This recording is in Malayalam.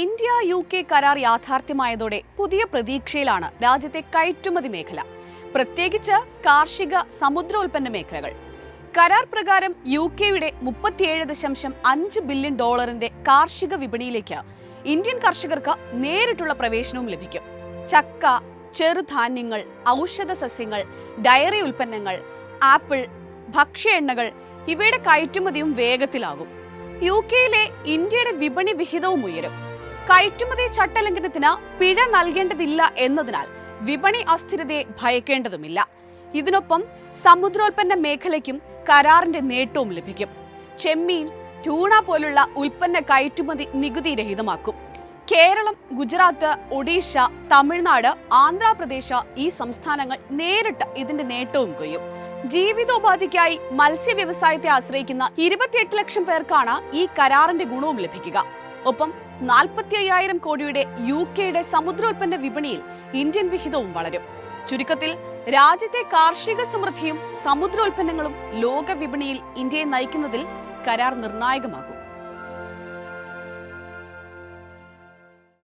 ഇന്ത്യ യു കെ കരാർ യാഥാർത്ഥ്യമായതോടെ പുതിയ പ്രതീക്ഷയിലാണ് രാജ്യത്തെ കയറ്റുമതി മേഖല. പ്രത്യേകിച്ച് കാർഷിക സമുദ്രോൽപ്പന്ന മേഖലകൾ. കരാർ പ്രകാരം യു കെയുടെ മുപ്പത്തിയേഴ് ദശാംശം അഞ്ച് ബില്യൺ ഡോളറിന്റെ കാർഷിക വിപണിയിലേക്ക് ഇന്ത്യൻ കർഷകർക്ക് നേരിട്ടുള്ള പ്രവേശനവും ലഭിക്കും. ചക്ക ചെറുധാന്യങ്ങൾ ഔഷധ സസ്യങ്ങൾ ഡയറി ഉൽപ്പന്നങ്ങൾ ആപ്പിൾ ഭക്ഷ്യ എണ്ണകൾ ഇവയുടെ കയറ്റുമതിയും വേഗത്തിലാകും. യു കെയിലെ ഇന്ത്യയുടെ വിപണി വിഹിതവും ഉയരും. കയറ്റുമതി ചട്ടലംഘനത്തിന് പിഴ നൽകേണ്ടതില്ല എന്നതിനാൽ വിപണി അസ്ഥിരതയെ ഭയക്കേണ്ടതുമില്ല. ഇതിനൊപ്പം സമുദ്രോൽപ്പന്ന മേഖലയ്ക്കും കരാറിന്റെ നേട്ടവും ലഭിക്കും. ചെമ്മീൻ ട്യൂണ പോലുള്ള ഉൽപ്പന്ന കയറ്റുമതി നികുതി രഹിതമാക്കും. കേരളം ഗുജറാത്ത് ഒഡീഷ തമിഴ്നാട് ആന്ധ്രാപ്രദേശ് ഈ സംസ്ഥാനങ്ങൾ നേരിട്ട് ഇതിന്റെ നേട്ടവും കൊയ്യും. ജീവിതോപാധിക്കായി മത്സ്യ വ്യവസായത്തെ ആശ്രയിക്കുന്ന ഇരുപത്തിയെട്ട് ലക്ഷം പേർക്കാണ് ഈ കരാറിന്റെ ഗുണവും ലഭിക്കുക. ഒപ്പം നാൽപ്പത്തി അയ്യായിരം കോടിയുടെ യു കെയുടെ സമുദ്രോൽപ്പന്ന വിപണിയിൽ ഇന്ത്യൻ വിഹിതവും വളരും. ചുരുക്കത്തിൽ രാജ്യത്തെ കാർഷിക സമൃദ്ധിയും സമുദ്രോൽപ്പന്നങ്ങളും ലോക വിപണിയിൽ ഇന്ത്യയെ നയിക്കുന്നതിൽ കരാർ നിർണായകമാകും.